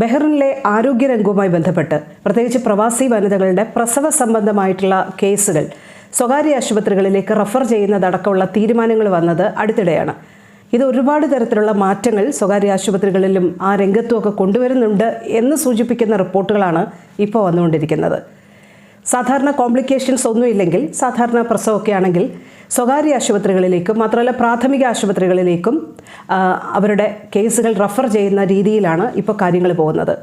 ബഹ്റിനിലെ ആരോഗ്യരംഗവുമായി ബന്ധപ്പെട്ട് പ്രത്യേകിച്ച് പ്രവാസി വനിതകളുടെ പ്രസവ സംബന്ധമായിട്ടുള്ള കേസുകൾ സ്വകാര്യ ആശുപത്രികളിലേക്ക് റഫർ ചെയ്യുന്നതടക്കമുള്ള തീരുമാനങ്ങൾ വന്നത് അടുത്തിടെയാണ്. ഇത് ഒരുപാട് തരത്തിലുള്ള മാറ്റങ്ങൾ സ്വകാര്യ ആശുപത്രികളിലും ആ രംഗത്തുമൊക്കെ കൊണ്ടുവരുന്നുണ്ട് എന്ന് സൂചിപ്പിക്കുന്ന റിപ്പോർട്ടുകളാണ് ഇപ്പോൾ വന്നുകൊണ്ടിരിക്കുന്നത്. സാധാരണ കോംപ്ലിക്കേഷൻസ് ഒന്നുമില്ലെങ്കിൽ സാധാരണ പ്രസവമൊക്കെ ആണെങ്കിൽ സ്വകാര്യ ആശുപത്രികളിലേക്കും മാത്രമല്ല പ്രാഥമിക ആശുപത്രികളിലേക്കും അവരുടെ കേസുകൾ റഫർ ചെയ്യുന്ന രീതിയിലാണ് ഇപ്പോൾ കാര്യങ്ങൾ പോകുന്നത്.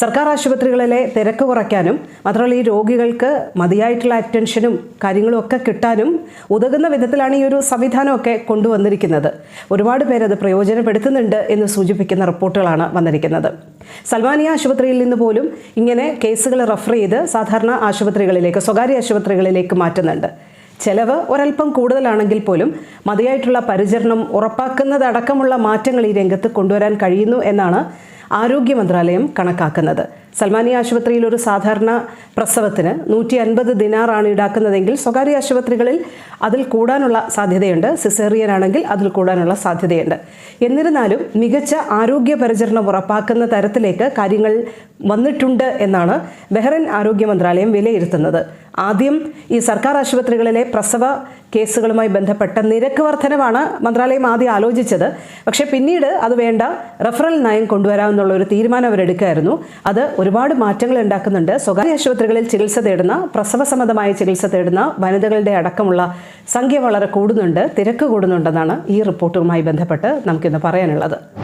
സർക്കാർ ആശുപത്രികളിലെ തിരക്ക് കുറയ്ക്കാനും മാത്രമല്ല ഈ രോഗികൾക്ക് മതിയായിട്ടുള്ള അറ്റൻഷനും കാര്യങ്ങളും ഒക്കെ കിട്ടാനും ഉതകുന്ന വിധത്തിലാണ് ഈ ഒരു സംവിധാനമൊക്കെ കൊണ്ടുവന്നിരിക്കുന്നത്. ഒരുപാട് പേരത് പ്രയോജനപ്പെടുത്തുന്നുണ്ട് എന്ന് സൂചിപ്പിക്കുന്ന റിപ്പോർട്ടുകളാണ് വന്നിരിക്കുന്നത്. സൽമാനിയ ആശുപത്രിയിൽ നിന്ന് പോലും ഇങ്ങനെ കേസുകൾ റഫർ ചെയ്ത് സാധാരണ ആശുപത്രികളിലേക്ക് സ്വകാര്യ ആശുപത്രികളിലേക്ക് മാറ്റുന്നുണ്ട്. ചെലവ് ഒരൽപ്പം കൂടുതലാണെങ്കിൽ പോലും മതിയായിട്ടുള്ള പരിചരണം ഉറപ്പാക്കുന്നതടക്കമുള്ള മാറ്റങ്ങൾ ഈ രംഗത്ത് കൊണ്ടുവരാൻ കഴിയുന്നു എന്നാണ് ആരോഗ്യ മന്ത്രാലയം കണക്കാക്കുന്നത്. സൽമാനി ആശുപത്രിയിൽ ഒരു സാധാരണ പ്രസവത്തിന് നൂറ്റി അൻപത് ദിനാറാണ് ഈടാക്കുന്നതെങ്കിൽ സ്വകാര്യ ആശുപത്രികളിൽ അതിൽ കൂടാനുള്ള സാധ്യതയുണ്ട്. സിസേറിയൻ ആണെങ്കിൽ അതിൽ കൂടാനുള്ള സാധ്യതയുണ്ട്. എന്നിരുന്നാലും മികച്ച ആരോഗ്യ പരിചരണം ഉറപ്പാക്കുന്ന തരത്തിലേക്ക് കാര്യങ്ങൾ വന്നിട്ടുണ്ട് എന്നാണ് ബഹ്റൈൻ ആരോഗ്യ മന്ത്രാലയം വിലയിരുത്തുന്നത്. ആദ്യം ഈ സർക്കാർ ആശുപത്രികളിലെ പ്രസവ കേസുകളുമായി ബന്ധപ്പെട്ട നിരക്ക് വർധനവാണ് മന്ത്രാലയം ആദ്യം ആലോചിച്ചത്. പക്ഷേ പിന്നീട് അത് വേണ്ട റഫറൽ നയം കൊണ്ടുവരാമെന്നുള്ള ഒരു തീരുമാനം അവരെടുക്കായിരുന്നു. അത് ഒരുപാട് മാറ്റങ്ങൾ ഉണ്ടാക്കുന്നുണ്ട്. സ്വകാര്യ ആശുപത്രികളിൽ ചികിത്സ തേടുന്ന പ്രസവ സംബന്ധമായ ചികിത്സ തേടുന്ന വനിതകളുടെ അടക്കമുള്ള സംഖ്യ വളരെ കൂടുന്നുണ്ട്. തിരക്ക് കൂടുന്നുണ്ടെന്നാണ് ഈ റിപ്പോർട്ടുമായി ബന്ധപ്പെട്ട് നമുക്കിന്ന് പറയാനുള്ളത്.